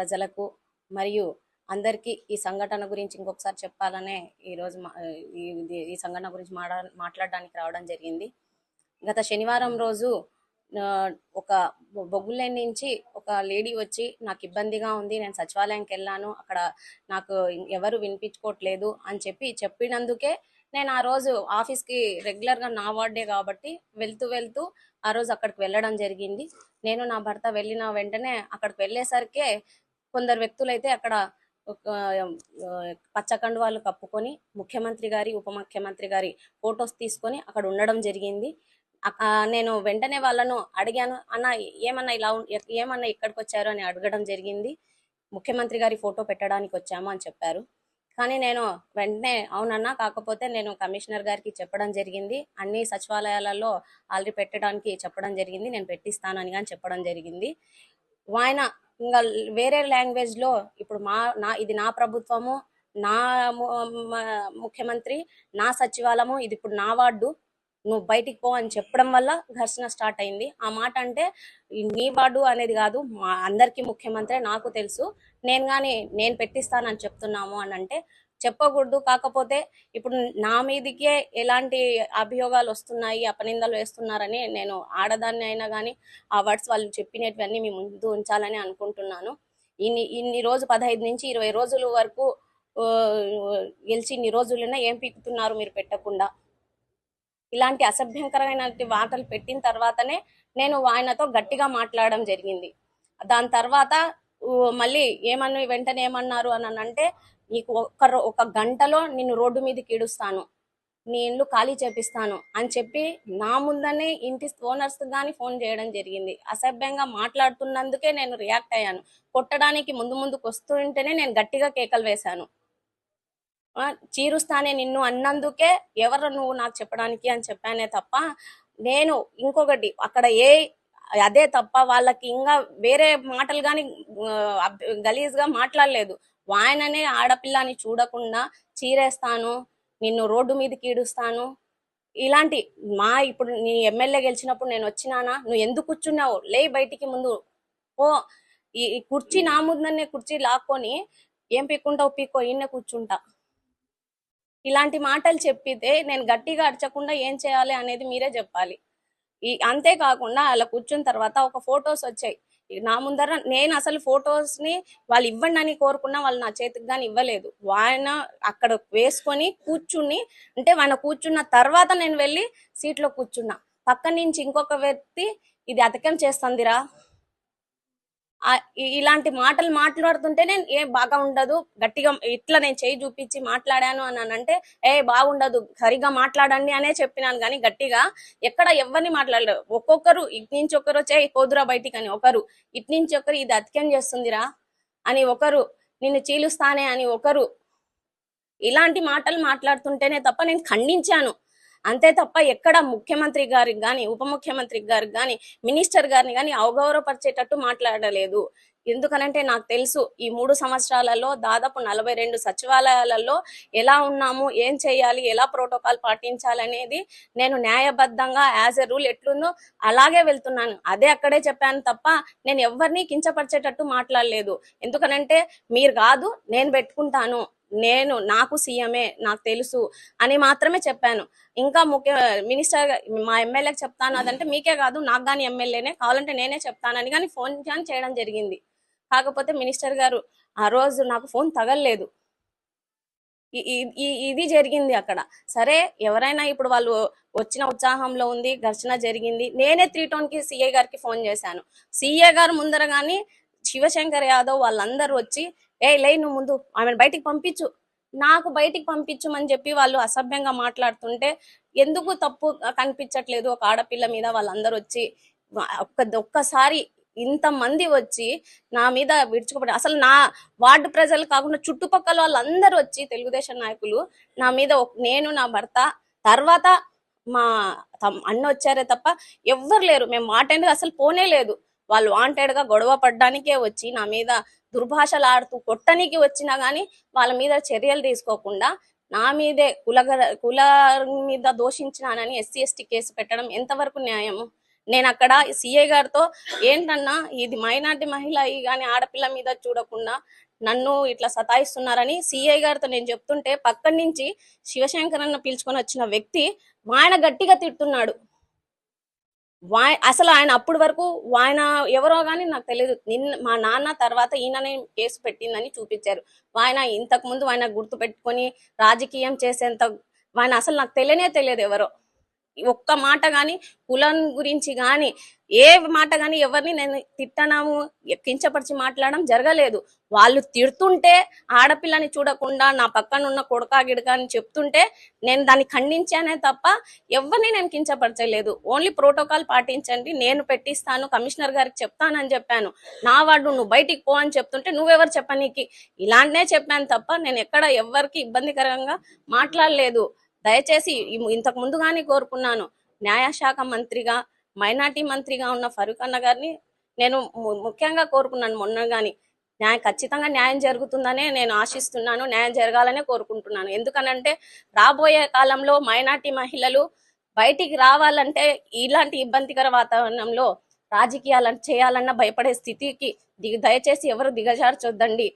ప్రజలకు మరియు అందరికీ ఈ సంఘటన గురించి ఇంకొకసారి చెప్పాలనే ఈరోజు ఈ సంఘటన గురించి మాట్లా మాట్లాడడానికి రావడం జరిగింది. గత శనివారం రోజు ఒక బొ- బొగ్గులేని నుంచి ఒక లేడీ వచ్చి నాకు ఇబ్బందిగా ఉంది నేను సచివాలయంకి వెళ్ళాను అక్కడ నాకు ఎవరు వినిపించుకోవట్లేదు అని చెప్పి చెప్పినందుకే నేను ఆ రోజు ఆఫీస్కి రెగ్యులర్గా నా వార్డే కాబట్టి వెళ్తూ వెళ్తూ ఆ రోజు అక్కడికి వెళ్ళడం జరిగింది. నేను నా భర్త వెళ్ళిన వెంటనే అక్కడికి వెళ్ళేసరికే కొందరు వ్యక్తులు అయితే అక్కడ ఒక కప్పుకొని ముఖ్యమంత్రి గారి ఉప ముఖ్యమంత్రి గారి ఫొటోస్ తీసుకొని అక్కడ ఉండడం జరిగింది. నేను వెంటనే వాళ్ళను అడిగాను అన్న ఏమన్నా ఇలా ఏమన్నా ఇక్కడికి వచ్చారు అని అడగడం జరిగింది. ముఖ్యమంత్రి గారి ఫోటో పెట్టడానికి వచ్చాము అని చెప్పారు. కానీ నేను వెంటనే అవునన్నా కాకపోతే నేను కమిషనర్ గారికి చెప్పడం జరిగింది. అన్ని సచివాలయాలలో ఆల్రెడీ పెట్టడానికి చెప్పడం జరిగింది. నేను పెట్టిస్తానని కానీ చెప్పడం జరిగింది. ఆయన ఇంకా వేరే లాంగ్వేజ్లో ఇప్పుడు మా నా ఇది నా ప్రభుత్వము నా ముఖ్యమంత్రి నా సచివాలయము ఇది ఇప్పుడు నా వార్డు నువ్వు బయటికి పో అని చెప్పడం వల్ల ఘర్షణ స్టార్ట్ అయింది. ఆ మాట అంటే నీ వార్డు అనేది కాదు మా అందరికీ ముఖ్యమంత్రి నాకు తెలుసు. నేను కానీ నేను పెట్టిస్తానని చెప్తున్నాము అని అంటే చెప్పకూడదు. కాకపోతే ఇప్పుడు నా మీదికే ఎలాంటి అభియోగాలు వస్తున్నాయి అపనిందలు వేస్తున్నారని నేను ఆడదాన్ని అయినా కానీ ఆ వర్డ్స్ వాళ్ళు చెప్పినటువన్నీ మీ ముందు ఉంచాలని అనుకుంటున్నాను. ఇన్ని ఇన్ని రోజు పదహైదు నుంచి ఇరవై రోజుల వరకు గెలిచి ఇన్ని రోజులైనా ఏం పీకుతున్నారు మీరు పెట్టకుండా? ఇలాంటి అసభ్యంకరమైన వార్తలు పెట్టిన తర్వాతనే నేను ఆయనతో గట్టిగా మాట్లాడడం జరిగింది. దాని తర్వాత మళ్ళీ ఏమన్నా వెంటనే ఏమన్నారు అని అంటే నీకు ఒక ఒక గంటలో నిన్ను రోడ్డు మీదకి ఈడుస్తాను నీ ఇల్లు ఖాళీ చేపిస్తాను అని చెప్పి నా ముందనే ఇంటి ఓనర్స్ కానీ ఫోన్ చేయడం జరిగింది. అసభ్యంగా మాట్లాడుతున్నందుకే నేను రియాక్ట్ అయ్యాను. కొట్టడానికి ముందు ముందుకు వస్తుంటేనే నేను గట్టిగా కేకలు వేశాను. చీరుస్తానే నిన్ను అన్నందుకే ఎవరు నువ్వు నాకు చెప్పడానికి అని చెప్పానే తప్ప నేను ఇంకొకటి అక్కడ ఏ అదే తప్ప వాళ్ళకి ఇంకా వేరే మాటలు కానీ గలీజ్గా మాట్లాడలేదు. ఆయననే ఆడపిల్లని చూడకుండా చీరేస్తాను నిన్ను రోడ్డు మీదకి ఈడుస్తాను. ఇలాంటి మా ఇప్పుడు నీ ఎమ్మెల్యే గెలిచినప్పుడు నేను వచ్చినానా? నువ్వు ఎందుకు కూర్చున్నావు? లే బయటికి ముందు ఓ ఈ కుర్చీ నా ముందనే కుర్చీ లాక్కొని ఏం పీక్కుంటావు పీక్కో ఈయన కూర్చుంటా. ఇలాంటి మాటలు చెప్పితే నేను గట్టిగా అరచకుండా ఏం చేయాలి అనేది మీరే చెప్పాలి. ఈ అంతేకాకుండా అలా కూర్చున్న తర్వాత ఒక ఫొటోస్ వచ్చాయి. నా ముందర నేను అసలు ఫొటోస్ని వాళ్ళు ఇవ్వండి అని కోరుకున్నా వాళ్ళు నా చేతికి కానీ ఇవ్వలేదు. ఆయన అక్కడ వేసుకొని కూర్చుని అంటే ఆయన కూర్చున్న తర్వాత నేను వెళ్ళి సీట్లో కూర్చున్నా. పక్క నుంచి ఇంకొక వ్యక్తి ఇది అతకం చేస్తుందిరా? ఇలాంటి మాటలు మాట్లాడుతుంటేనే ఏ బాగా ఉండదు. గట్టిగా ఇట్లా నేను చేయి చూపించి మాట్లాడాను అని అంటే ఏ బాగుండదు సరిగా మాట్లాడండి అనే చెప్పినాను. కానీ గట్టిగా ఎక్కడ ఎవరిని మాట్లాడలేదు ఒక్కొక్కరు ఇటు నుంచి ఒకరు చేయి పోదురా బయటికి అని ఒకరు ఇటు నుంచి ఒకరు ఇది అతికేం చేస్తుందిరా అని ఒకరు నిన్ను చీలుస్తానే అని ఒకరు ఇలాంటి మాటలు మాట్లాడుతుంటేనే తప్ప నేను ఖండించాను. అంతే తప్ప ఎక్కడ ముఖ్యమంత్రి గారికి కానీ ఉప ముఖ్యమంత్రి గారికి కానీ మినిస్టర్ గారిని కానీ అవగౌరవపరిచేటట్టు మాట్లాడలేదు. ఎందుకనంటే నాకు తెలుసు ఈ మూడు సంవత్సరాలలో దాదాపు నలభై రెండు సచివాలయాలలో ఎలా ఉన్నాము ఏం చేయాలి ఎలా ప్రోటోకాల్ పాటించాలి అనేది నేను న్యాయబద్ధంగా యాజ్ ఎ రూల్ ఎట్లుందో అలాగే వెళ్తున్నాను. అదే అక్కడే చెప్పాను తప్ప నేను ఎవరిని కించపరిచేటట్టు మాట్లాడలేదు. ఎందుకనంటే మీరు కాదు నేను పెట్టుకుంటాను. నేను నాకు సీఎంఏ నాకు తెలుసు అని మాత్రమే చెప్పాను. ఇంకా ముఖ్య మినిస్టర్ మా ఎమ్మెల్యేకి చెప్తాను అదంటే మీకే కాదు నాకు కానీ ఎమ్మెల్యేనే కావాలంటే నేనే చెప్తానని కానీ ఫోన్ కానీ చేయడం జరిగింది. కాకపోతే మినిస్టర్ గారు ఆ రోజు నాకు ఫోన్ తగలలేదు. ఇది జరిగింది అక్కడ. సరే ఎవరైనా ఇప్పుడు వాళ్ళు వచ్చిన ఉత్సాహంలో ఉంది ఘర్షణ జరిగింది నేనే త్రీ టోన్కి సిఐ గారికి ఫోన్ చేశాను. సిఐ గారు ముందర గాని శివశంకర్ యాదవ్ వాళ్ళందరూ వచ్చి ఏ లై నువ్వు ముందు. ఆమెను బయటికి పంపించు. నాకు బయటికి పంపించమని చెప్పి వాళ్ళు అసభ్యంగా మాట్లాడుతుంటే ఎందుకు తప్పు కనిపించట్లేదు? ఒక ఆడపిల్ల మీద వాళ్ళందరూ వచ్చి ఒక్క ఒక్కసారి ఇంతమంది వచ్చి నా మీద విడుచుకోబడి అసలు నా వార్డు ప్రజలు కాకుండా చుట్టుపక్కల వాళ్ళందరూ వచ్చి తెలుగుదేశం నాయకులు నా మీద నేను నా భర్త తర్వాత మా తమ్- అన్న వచ్చారే తప్ప ఎవ్వరు లేరు. మేము వాంటెడ్ అసలు పోనే లేదు. వాళ్ళు వాంటెడ్గా గొడవ పడ్డానికే వచ్చి నా మీద దుర్భాషలు ఆడుతూ కొట్టనికి వచ్చినా కానీ వాళ్ళ మీద చర్యలు తీసుకోకుండా నా మీదే కుల కుల మీద దోషించినానని ఎస్సీ ఎస్టీ కేసు పెట్టడం ఎంతవరకు న్యాయము? నేను అక్కడ సిఐ గారితో ఏంటన్నా ఇది మైనార్టీ మహిళ కానీ ఆడపిల్ల మీద చూడకుండా నన్ను ఇట్లా సతాయిస్తున్నారని సిఐ గారితో నేను చెప్తుంటే పక్కన నుంచి శివశంకరన్న పిలుచుకొని వచ్చిన వ్యక్తి ఆయన గట్టిగా తిడుతున్నాడు. వా- అసలు ఆయన అప్పటి వరకు ఆయన ఎవరో కానీ నాకు తెలియదు నిన్న మా నాన్న తర్వాత ఈయననే కేసు పెట్టిందని చూపించారు. ఆయన ఇంతకు ముందు ఆయన గుర్తు పెట్టుకొని రాజకీయం చేసేంత ఆయన అసలు నాకు తెలియనే తెలియదు ఎవరో. ఒక్క మాట కానీ కులం గురించి కానీ ఏ మాట కానీ ఎవరిని నేను తిట్టనాము కించపరిచి మాట్లాడడం జరగలేదు. వాళ్ళు తిడుతుంటే ఆడపిల్లని చూడకుండా నా పక్కన ఉన్న కొడుకా గిడక అని చెప్తుంటే నేను దాన్ని ఖండించానే తప్ప ఎవరిని నేను కించపరచలేదు. ఓన్లీ ప్రోటోకాల్ పాటించండి నేను పెట్టిస్తాను కమిషనర్ గారికి చెప్తానని చెప్పాను. నా వాడు నువ్వు బయటికి పో అని చెప్తుంటే నువ్వెవరు చెప్పనీకి? ఇలాంటినే చెప్పాను తప్ప నేను ఎక్కడ ఎవరికి ఇబ్బందికరంగా మాట్లాడలేదు. దయచేసి ఇంతకు ముందుగానే కోరుకున్నాను. న్యాయశాఖ మంత్రిగా మైనార్టీ మంత్రిగా ఉన్న ఫరూక్ అన్న గారిని నేను ము- ముఖ్యంగా కోరుకున్నాను మొన్న కానీ న్యాయ ఖచ్చితంగా న్యాయం జరుగుతుందనే నేను ఆశిస్తున్నాను. న్యాయం జరగాలనే కోరుకుంటున్నాను. ఎందుకనంటే రాబోయే కాలంలో మైనార్టీ మహిళలు బయటికి రావాలంటే ఇలాంటి ఇబ్బందికర వాతావరణంలో రాజకీయాలను చేయాలన్న భయపడే స్థితికి దయచేసి ఎవరు దిగజార్చొద్దండి.